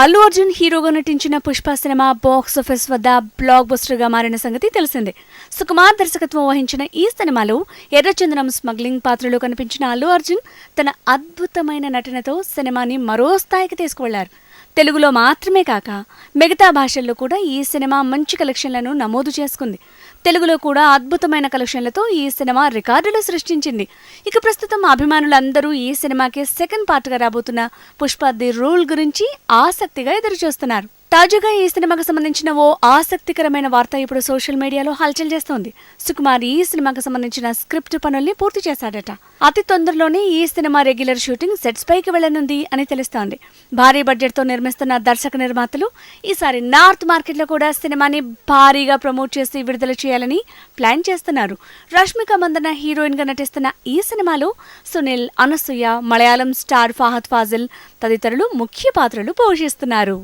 అల్లు అర్జున్ హీరోగా నటించిన Pushpa cinema box office వద్ద బ్లాక్ బస్టర్గా మారిన సంగతి తెలిసిందే. సుకుమార్ దర్శకత్వం వహించిన ఈ సినిమాలో ఎర్రచందనం స్మగ్లింగ్ పాత్రలో కనిపించిన అల్లు అర్జున్ తన అద్భుతమైన నటనతో సినిమాని మరో స్థాయికి తీసుకువెళ్ళారు. తెలుగులో మాత్రమే కాక మిగతా భాషల్లో కూడా ఈ సినిమా మంచి కలెక్షన్లను నమోదు చేసుకుంది. తెలుగులో కూడా అద్భుతమైన కలెక్షన్లతో ఈ సినిమా రికార్డులు సృష్టించింది. ఇక ప్రస్తుతం అభిమానులందరూ ఈ సినిమాకి సెకండ్ పార్ట్గా రాబోతున్న పుష్ప ది రూల్ గురించి ఆసక్తిగా ఎదురుచూస్తున్నారు. తాజాగా ఈ సినిమాకు సంబంధించిన ఓ ఆసక్తికరమైన వార్త ఇప్పుడు సోషల్ మీడియాలో హల్చల్ చేస్తోంది. సుకుమార్ ఈ సినిమాకు సంబంధించిన స్క్రిప్ట్ పనుల్ని పూర్తి చేశాడట. అతి తొందరలోనే ఈ సినిమా రెగ్యులర్ షూటింగ్ సెట్స్ పైకి వెళ్ళనుంది అని తెలుస్తోంది. భారీ బడ్జెట్తో నిర్మిస్తున్న దర్శక నిర్మాతలు ఈసారి నార్త్ మార్కెట్లో కూడా సినిమాని భారీగా ప్రమోట్ చేసి విడుదల చేయాలని ప్లాన్ చేస్తున్నారు. రష్మిక మందన హీరోయిన్గా నటిస్తున్న ఈ సినిమాలో సునీల్ అనసూయ మలయాళం స్టార్ ఫాహద్ ఫాజిల్ తదితరులు ముఖ్య పాత్రలు పోషిస్తున్నారు.